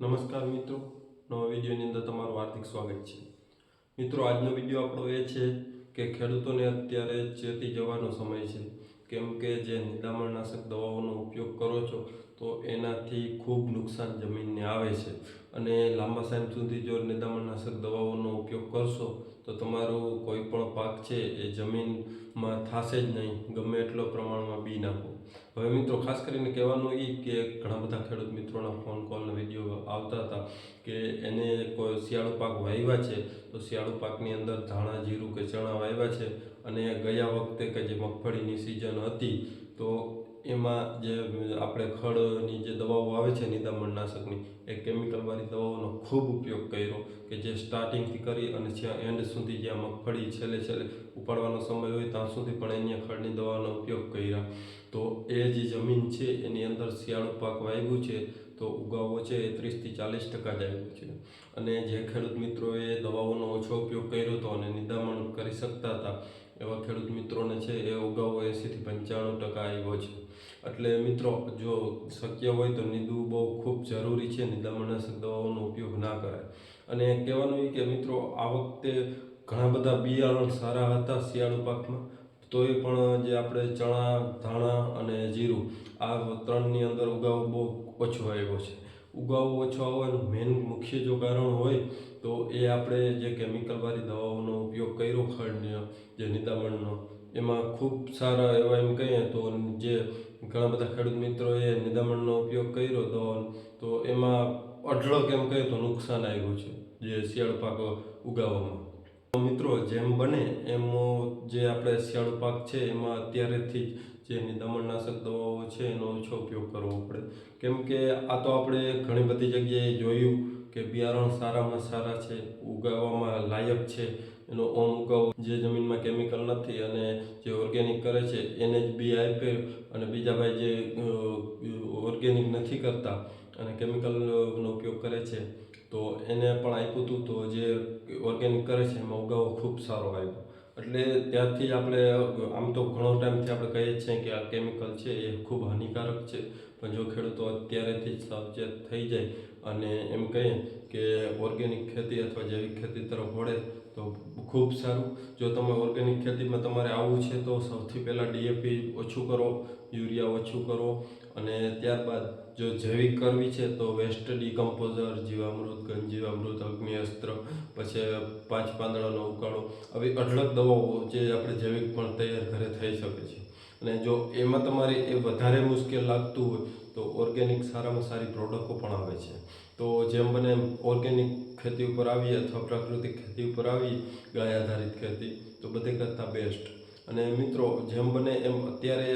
નમસ્કાર મિત્રો, નવા વિડીયોની અંદર તમારું હાર્દિક સ્વાગત છે. મિત્રો, આજનો વીડિયો આપણો એ છે કે ખેડૂતોને અત્યારે ચેતી જવાનો સમય છે. કેમ કે જે નિદામણનાશક દવાઓનો ઉપયોગ કરો છો, તો એનાથી ખૂબ નુકસાન જમીનને આવે છે. અને લાંબા સમય સુધી જો નિદામણનાશક દવાઓનો ઉપયોગ કરશો, તો તમારો કોઈ પણ પાક છે એ જમીનમાં થશે જ નહીં, ગમે એટલો પ્રમાણમાં બી નાખો. હવે મિત્રો, ખાસ કરીને કહેવાનું એ કે ઘણા બધા ખેડૂત મિત્રોના ફોન કોલના વીડિયો આવતા હતા કે એને કોઈ શિયાળો પાક વાવ્યા છે, તો શિયાળો પાકની અંદર ધાણા, જીરું કે ચણા વાવ્યા છે અને ગયા વખતે કે જે મગફળીની સિઝન હતી, તો એમાં જે આપણે ખડની જે દવાઓ આવે છે નિદામણનાશકની, એ કેમિકલવાળી દવાઓનો ખૂબ ઉપયોગ કર્યો કે જે સ્ટાર્ટિંગથી કરી અને જ્યાં એન્ડ સુધી જ્યાં મગફળી છેલ્લે છેલ્લે ઉપાડવાનો સમય હોય ત્યાં સુધી પણ એની ખડની દવાનો ઉપયોગ કર્યા. તો એ જે જમીન છે એની અંદર શિયાળુ પાક વાવ્યું છે તો ઉગાવો છે એ ત્રીસથી ચાલીસ ટકા જ આવ્યો છે. અને જે ખેડૂત મિત્રોએ દવાઓનો ઓછો ઉપયોગ કર્યો હતો અને નિદામણ કરી શકતા હતા, એવા ખેડૂત મિત્રોને છે એ ઉગાવો એંસીથી પંચાણું ટકા આવ્યો છે. એટલે મિત્રો, જો શક્ય હોય તો નિંદવું બહુ ખૂબ જરૂરી છે, નિદામણનાશક દવાઓનો ઉપયોગ ના કરાય. અને કહેવાનું એ કે મિત્રો, આ વખતે ઘણા બધા બિયારણ સારા હતા શિયાળુ પાકમાં તો એ પણ જે આપણે ચણા, ધાણા અને જીરું, આ ત્રણની અંદર ઉગાવો બહુ ઓછો આવ્યો છે. ઉગાવો ઓછો આવવાનું મેન મુખ્ય જો કારણ હોય, તો એ આપણે જે કેમિકલવાળી દવાઓનો ઉપયોગ કર્યો, ખડની, જે નિદામણનો એમાં ખૂબ સારા એવા એમ કહીએ તો જે ઘણા બધા ખેડૂત મિત્રોએ નિદામણનો ઉપયોગ કર્યો દવાનો તો એમાં અઢળક એમ કહીએ તો નુકસાન આવ્યું છે, જે શિયાળ પાક ઉગાવવામાં. મિત્રો, જેમ બને એમ જે આપણે શિયાળુ પાક છે, એમાં અત્યારેથી જ જે નિદામણનાશક દવાઓ છે, એનો ઓછો ઉપયોગ કરવો પડે. કેમ કે આ તો આપણે ઘણી બધી જગ્યાએ જોયું કે બિયારણ સારામાં સારા છે, ઉગાવવામાં લાયક છે. એનો ઓમ ઉગાવ જે જમીનમાં કેમિકલ નથી અને જે ઓર્ગેનિક કરે છે, એને જ બી આપે અને બીજા ભાઈ જે ઓર્ગેનિક નથી કરતા. અને કેમિકલનો ઉપયોગ કરે છે, તો એને પણ આપ્યું હતું, તો જે ઓર્ગેનિક કરે છે, એમાં ઉગાવો ખૂબ સારો આવ્યો. એટલે ત્યારથી આપણે, આમ તો ઘણો ટાઈમથી આપણે કહીએ છીએ કે આ કેમિકલ છે, એ ખૂબ હાનિકારક છે. પણ જો ખેડૂતો અત્યારેથી જ સાવચેત થઈ જાય અને એમ કહીએ કે ઓર્ગેનિક ખેતી અથવા જૈવિક ખેતી તરફ વળે, તો ખૂબ સારું. જો તમે ઓર્ગેનિક ખેતીમાં તમારે આવવું છે તો સૌથી પહેલાં ડીએપી ઓછું કરો, યુરિયા ઓછું કરો અને ત્યારબાદ જો જૈવિક કરવી છે તો વેસ્ટ ડીકમ્પોઝર જીવામૃત ઘનજીવામૃત અગ્નિ અસ્ત્ર પછી પાંચ પાંદડાનો ઉકાળો. આવી અઢળક દવાઓ જે આપણે જૈવિક પણ તૈયાર ઘરે થઈ શકે છે. અને જો એમાં તમારે એ વધારે મુશ્કેલ લાગતું હોય તો ઓર્ગેનિક સારામાં સારી પ્રોડક્ટો પણ આવે છે. તો જેમ બને એમ ઓર્ગેનિક ખેતી ઉપર આવીએ અથવા પ્રાકૃતિક ખેતી ઉપર આવીએ, ગાય આધારિત ખેતી, તો બધે કરતાં બેસ્ટ અને મિત્રો, જેમ બને એમ અત્યારે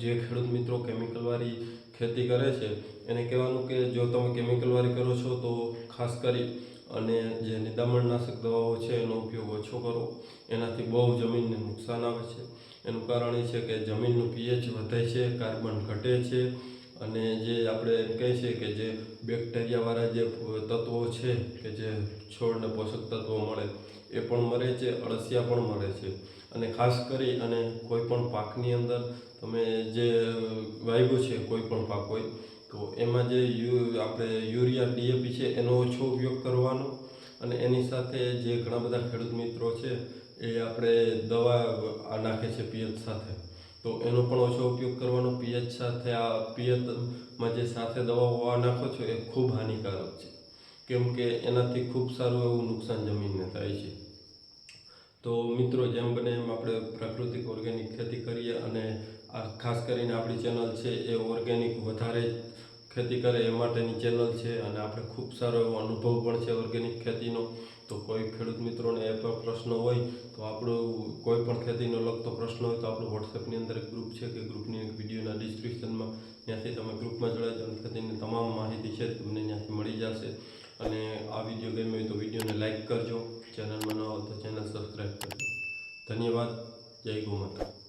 જે ખેડૂત મિત્રો કેમિકલવાળી ખેતી કરે છે, એને કહેવાનું કે જો તમે કેમિકલવાળી કરો છો તો ખાસ કરી અને જે નિદામણનાશક દવાઓ છે એનો ઉપયોગ ઓછો કરો. એનાથી બહુ જમીનને નુકસાન આવે છે. એનું કારણ એ છે કે જમીનનું પીએચ વધે છે, કાર્બન ઘટે છે અને જે આપણે એમ કહીએ છીએ કે જે બેક્ટેરિયાવાળા જે તત્વો છે કે જે છોડને પોષક તત્વો મળે, એ પણ મળે છે, અળસિયા પણ મળે છે. અને ખાસ કરી અને કોઈ પણ પાકની અંદર તમે જે વાવ્યું છે કોઈ પણ પાક હોય, તો એમાં જે યુ, આપણે યુરિયા ડીએપી છે, એનો ઓછો ઉપયોગ કરવાનો. અને એની સાથે જે ઘણા બધા ખેડૂત મિત્રો છે, એ આપણે દવા નાખે છે પિયત સાથે. તો એનો પણ ઓછો ઉપયોગ કરવાનો પિયત સાથે આ પિયતમાં જે સાથે દવાઓ હોવા નાખો છો એ ખૂબ હાનિકારક છે. કેમ કે એનાથી ખૂબ સારું એવું નુકસાન જમીનને થાય છે. તો મિત્રો, જેમ બને એમ આપણે પ્રાકૃતિક ઓર્ગેનિક ખેતી કરીએ અને આ ખાસ કરીને આપણી ચેનલ છે એ ઓર્ગેનિક વધારે ખેતી કરે એ માટેની ચેનલ છે અને આપણે ખૂબ સારો એવો અનુભવ પણ છે ઓર્ગેનિક ખેતીનો. તો કોઈ ખેડૂત મિત્રોને એ પણ પ્રશ્ન હોય તો આપણું કોઈ પણ ખેતીનો લગતો પ્રશ્ન હોય તો આપણું વોટ્સએપની અંદર એક ગ્રુપ છે કે ગ્રુપની એક વિડીયોના ડિસ્ક્રિપ્શનમાં ત્યાંથી તમે ગ્રુપમાં જોડાઈ જાઓ ખેતીની તમામ માહિતી છે તમને ત્યાંથી મળી જશે. અને આ વીડિયો ગમ્યો હોય તો વિડીયોને લાઇક કરજો. ચેનલમાં ન હોય તો ચેનલ સબસ્ક્રાઈબ કરજો. ધન્યવાદ. જય ગો માતા.